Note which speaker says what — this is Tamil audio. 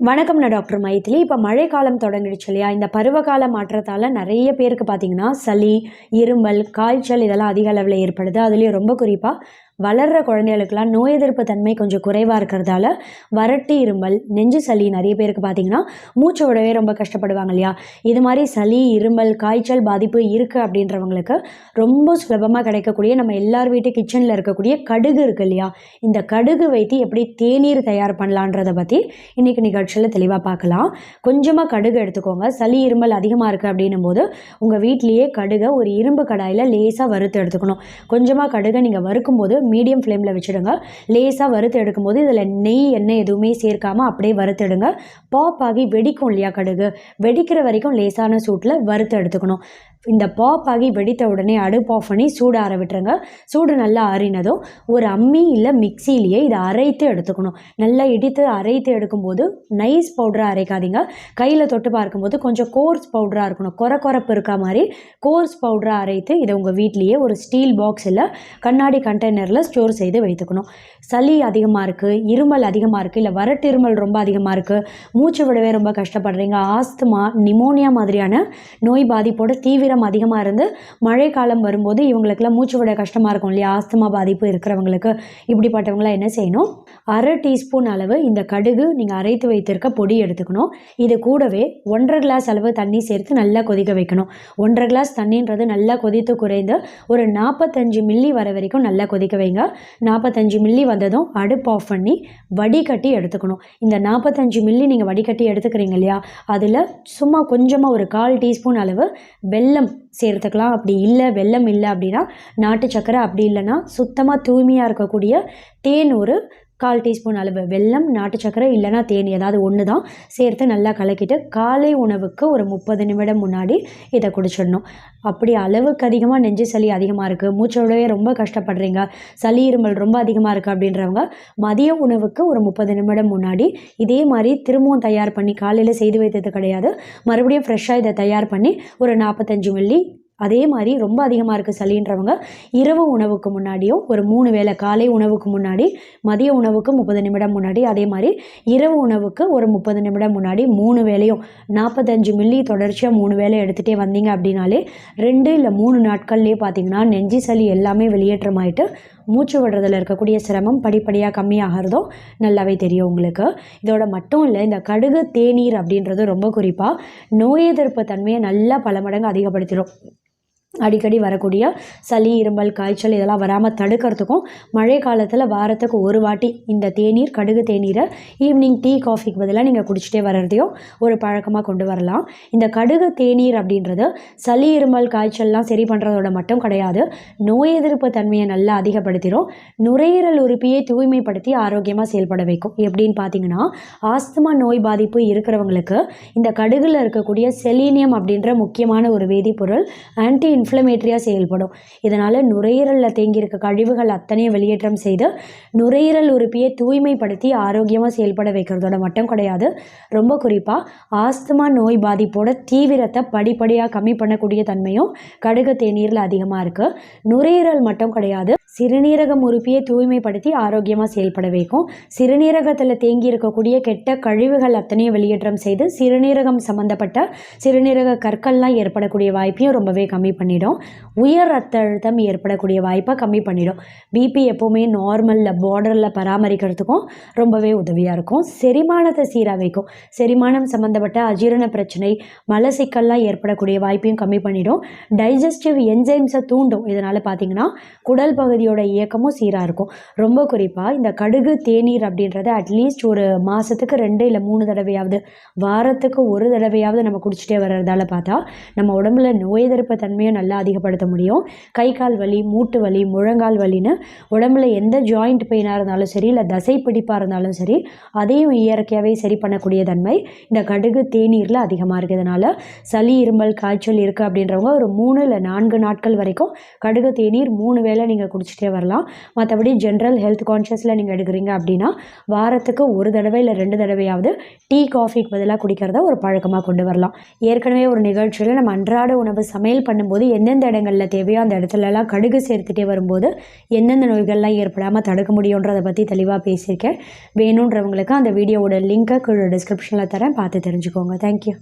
Speaker 1: வணக்கம் நான் டாக்டர் மைத்திலி இப்போ மழைக்காலம் தொடங்கிடுச்சு இல்லையா? இந்த பருவகால மாற்றத்தால் நிறைய பேருக்கு பார்த்தீங்கன்னா சளி இருமல் காய்ச்சல் இதெல்லாம் அதிக அளவில் ஏற்படுது. அதுலேயும் ரொம்ப குறிப்பாக வளர்கிற குழந்தைகளுக்கெல்லாம் நோய் எதிர்ப்பு தன்மை கொஞ்சம் குறைவாக இருக்கிறதால வறட்டு இருமல் நெஞ்சு சளி நிறைய பேருக்கு பார்த்தீங்கன்னா மூச்சு விடவே ரொம்ப கஷ்டப்படுவாங்க இல்லையா? இது மாதிரி சளி இருமல் காய்ச்சல் பாதிப்பு இருக்குது அப்படின்றவங்களுக்கு ரொம்ப சுலபமாக கிடைக்கக்கூடிய நம்ம எல்லார் வீட்டு கிச்சனில் இருக்கக்கூடிய கடுகு இருக்குது இல்லையா? இந்த கடுகு வைத்து எப்படி தேநீர் தயார் பண்ணலான்றதை பற்றி இன்றைக்கி நிகழ்ச்சியில் தெளிவாக பார்க்கலாம். கொஞ்சமாக கடுகு எடுத்துக்கோங்க. சளி இருமல் அதிகமாக இருக்குது அப்படின்னும் போது உங்கள் வீட்லேயே கடுகை ஒரு இரும்பு கடாயில் லேசாக வறுத்து எடுத்துக்கணும். கொஞ்சமாக கடுகை நீங்கள் வறுக்கும்போது மீடியம் ஃப்ளேமில் வச்சுடுங்க. லேசாக வறுத்து எடுக்கும்போது இதில் நெய் எண்ணெய் எதுவுமே சேர்க்காம அப்படியே வறுத்தெடுங்க. பாப் ஆகி வெடிக்கும் இல்லையா கடுகு? வெடிக்கிற வரைக்கும் லேசான சூட்டில் வறுத்து எடுத்துக்கணும். இந்த பாப் ஆகி வெடித்த உடனே அடுப்பு ஆஃப் பண்ணி சூடு ஆற விட்டுருங்க. சூடு நல்லா ஆறினதும் ஒரு அம்மி இல்லை மிக்சிலேயே இதை அரைத்து எடுத்துக்கணும். நல்லா இடித்து அரைத்து எடுக்கும்போது நைஸ் பவுடராக அரைக்காதீங்க. கையில் தொட்டு பார்க்கும்போது கொஞ்சம் கோர்ஸ் பவுடராக இருக்கணும். குறை குறைப்பு இருக்க மாதிரி கோர்ஸ் பவுடராக அரைத்து இதை உங்கள் வீட்லேயே ஒரு ஸ்டீல் பாக்ஸ் இல்லை கண்ணாடி கண்டெய்னரில் ஸ்டோர் செய்து வைத்துக்கணும். சளி அதிகமாக இருக்குது இருமல் அதிகமாக இருக்குது இல்லை வரட்டு இருமல் ரொம்ப அதிகமாக இருக்குது மூச்சு விடவே ரொம்ப கஷ்டப்படுறீங்க ஆஸ்துமா நிமோனியா மாதிரியான நோய் பாதிப்போட தீவிரம் அதிகமாக இருந்து மழைக்காலம் வரும்போது இவங்களுக்கெல்லாம் மூச்சு விட கஷ்டமாக இருக்கும் இல்லையா? ஆஸ்துமா பாதிப்பு இருக்கிறவங்களுக்கு இப்படிப்பட்டவங்களாம் என்ன செய்யணும்? அரை டீஸ்பூன் அளவு இந்த கடுகு நீங்கள் அரைத்து வைத்திருக்க பொடி எடுத்துக்கணும். இது கூடவே ஒன்றரை கிளாஸ் அளவு தண்ணி சேர்த்து நல்லா கொதிக்க வைக்கணும். ஒன்றரை கிளாஸ் தண்ணின்றது நல்லா கொதித்து குறைந்து ஒரு நாற்பத்தஞ்சு மில்லி வர வரைக்கும் நல்லா கொதிக்க வைங்க. நாற்பத்தஞ்சு மில்லி வந்ததும் அடுப்பு ஆஃப் பண்ணி வடிகட்டி எடுத்துக்கணும். இந்த நாற்பத்தஞ்சு மில்லி நீங்கள் வடிகட்டி எடுத்துக்கிறீங்க இல்லையா? அதில் சும்மா கொஞ்சமாக ஒரு கால் டீஸ்பூன் அளவு வெல்லம் சேர்த்துக்கலாம். அப்படி இல்லை வெல்லம் இல்லை அப்படின்னா நாட்டு சக்கரை அப்படி இல்லைன்னா சுத்தமாக தூய்மையாக இருக்கக்கூடிய தேன் ஒரு கால் டீஸ்பூன் அளவு வெல்லம் நாட்டு சக்கரை இல்லைனா தேன் ஏதாவது ஒன்று தான் சேர்த்து நல்லா கலக்கிட்டு காலை உணவுக்கு ஒரு முப்பது நிமிடம் முன்னாடி இதை குடிச்சிடணும். அப்படி அளவுக்கு அதிகமாக நெஞ்சு சளி அதிகமாக இருக்குது மூச்சோடவே ரொம்ப கஷ்டப்படுறீங்க சளி இருமல் ரொம்ப அதிகமாக இருக்குது அப்படின்றவங்க மதிய உணவுக்கு ஒரு முப்பது நிமிடம் முன்னாடி இதே மாதிரி திரும்பவும் தயார் பண்ணி காலையில் செய்து வைத்தது கிடையாது. மறுபடியும் ஃப்ரெஷ்ஷாக இதை தயார் பண்ணி ஒரு நாற்பத்தஞ்சு மில்லி அதே மாதிரி ரொம்ப அதிகமாக இருக்குது சளின்றவங்க இரவு உணவுக்கு முன்னாடியும் ஒரு மூணு வேளை காலை உணவுக்கு முன்னாடி மதிய உணவுக்கு முப்பது நிமிடம் முன்னாடி அதே மாதிரி இரவு உணவுக்கு ஒரு முப்பது நிமிடம் முன்னாடி மூணு வேலையும் நாற்பத்தஞ்சு மில்லி தொடர்ச்சியாக மூணு வேலை எடுத்துகிட்டே வந்தீங்க அப்படின்னாலே ரெண்டு இல்லை மூணு நாட்கள்லேயே பார்த்தீங்கன்னா நெஞ்சு சளி எல்லாமே வெளியேற்றமாயிட்டு மூச்சு விடுறதுல இருக்கக்கூடிய சிரமம் படிப்படியாக கம்மியாகிறதும் நல்லாவே தெரியும் உங்களுக்கு. இதோட மட்டும் இல்லை இந்த கடுகு தேநீர் அப்படின்றது ரொம்ப குறிப்பாக நோய் எதிர்ப்பு தன்மையை நல்லா பல மடங்கு அதிகப்படுத்திடும் அடிக்கடி வரக்கூடிய சளி இருமல் காய்ச்சல் இதெல்லாம் வராமல் தடுக்கிறதுக்கும் மழை காலத்தில் வாரத்துக்கு ஒரு வாட்டி இந்த தேநீர் கடுகு தேநீரை ஈவினிங் டீ காஃபிக்கு பதிலாக நீங்கள் குடிச்சிட்டே வர்றதையும் ஒரு பழக்கமாக கொண்டு வரலாம். இந்த கடுகு தேநீர் அப்படின்றது சளி இருமல் காய்ச்சல்லாம் சரி பண்ணுறதோட மட்டும் கிடையாது. நோய் எதிர்ப்பு தன்மையை நல்லா அதிகப்படுத்திடும் நுரையீரல் உறுப்பியை தூய்மைப்படுத்தி ஆரோக்கியமாக செயல்பட வைக்கும். எப்படின்னு பார்த்தீங்கன்னா ஆஸ்துமா நோய் பாதிப்பு இருக்கிறவங்களுக்கு இந்த கடுகில் இருக்கக்கூடிய செலீனியம் அப்படின்ற முக்கியமான ஒரு வேதிப்பொருள் ஆன்டி இன்ஃப்ளமேட்டரியாக செயல்படும். இதனால் நுரையீரலில் தேங்கியிருக்க கழிவுகள் அத்தனையும் வெளியேற்றம் செய்து நுரையீரல் உறுப்பியை தூய்மைப்படுத்தி ஆரோக்கியமாக செயல்பட வைக்கிறதோட மட்டும் கிடையாது. ரொம்ப குறிப்பாக ஆஸ்துமா நோய் பாதிப்போட தீவிரத்தை படிப்படியாக கம்மி பண்ணக்கூடிய தன்மையும் கடுகு தேநீரில் அதிகமாக இருக்குது நுரையீரல் மட்டும் கிடையாது. சிறுநீரகம் உறுப்பியை தூய்மைப்படுத்தி ஆரோக்கியமாக செயல்பட வைக்கும். சிறுநீரகத்தில் தேங்கி இருக்கக்கூடிய கெட்ட கழிவுகள் அத்தனையும் வெளியேற்றம் செய்து சிறுநீரகம் சம்மந்தப்பட்ட சிறுநீரக கற்கள்லாம் ஏற்படக்கூடிய வாய்ப்பையும் ரொம்பவே கம்மி பண்ணிடும். உயர் ரத்த அழுத்தம் ஏற்படக்கூடிய வாய்ப்பை கம்மி பண்ணிடும். பிபி எப்போவுமே நார்மலில் பார்டரில் பராமரிக்கிறதுக்கும் ரொம்பவே உதவியாக இருக்கும். செரிமானத்தை சீராக வைக்கும். செரிமானம் சம்மந்தப்பட்ட அஜீரண பிரச்சனை மலசிக்கல்லாம் ஏற்படக்கூடிய வாய்ப்பையும் கம்மி பண்ணிடும். டைஜஸ்டிவ் என்ஜைம்ஸை தூண்டும். இதனால் பார்த்தீங்கன்னா குடல் பகுதி பகுதியோட இயக்கமும் சீராக இருக்கும். ரொம்ப குறிப்பாக இந்த கடுகு தேநீர் அப்படின்றத அட்லீஸ்ட் ஒரு மாதத்துக்கு ரெண்டு இல்லை மூணு தடவையாவது வாரத்துக்கு ஒரு தடவையாவது நம்ம குடிச்சிட்டே வர்றதால பார்த்தா நம்ம உடம்புல நோய் எதிர்ப்பு தன்மையை நல்லா அதிகப்படுத்த முடியும். கை கால் வலி மூட்டு வலி முழங்கால் வலின்னு உடம்புல எந்த ஜாயிண்ட் பெயினாக இருந்தாலும் சரி இல்லை தசை பிடிப்பாக இருந்தாலும் சரி அதையும் இயற்கையாகவே சரி பண்ணக்கூடிய தன்மை இந்த கடுகு தேநீரில் அதிகமாக இருக்கிறதுனால சளி இருமல் காய்ச்சல் இருக்குது அப்படின்றவங்க ஒரு மூணு இல்லை நான்கு நாட்கள் வரைக்கும் கடுகு தேநீர் மூணு வேளை நீங்கள் குடிச்சு குடிச்சிட்டே வரலாம். மற்றபடி ஜென்ரல் ஹெல்த் கான்ஷியஸில் நீங்கள் எடுக்கிறீங்க அப்படின்னா வாரத்துக்கு ஒரு தடவை இல்லை ரெண்டு தடவையாவது டீ காஃபிக்கு பதிலாக குடிக்கிறத ஒரு பழக்கமாக கொண்டு வரலாம். ஏற்கனவே ஒரு நிகழ்ச்சியில் நம்ம அன்றாட உணவு சமையல் பண்ணும்போது எந்தெந்த இடங்களில் தேவையோ அந்த இடத்துலலாம் கடுகு சேர்த்துட்டே வரும்போது எந்தெந்த நோய்கள்லாம் ஏற்படாமல் தடுக்க முடியுன்றதை பற்றி தெளிவாக பேசியிருக்கேன். வேணுன்றவங்களுக்கு அந்த வீடியோவோட லிங்க்கை கீழே டிஸ்கிரிப்ஷனில் தரேன். பார்த்து தெரிஞ்சுக்கோங்க. தேங்க்யூ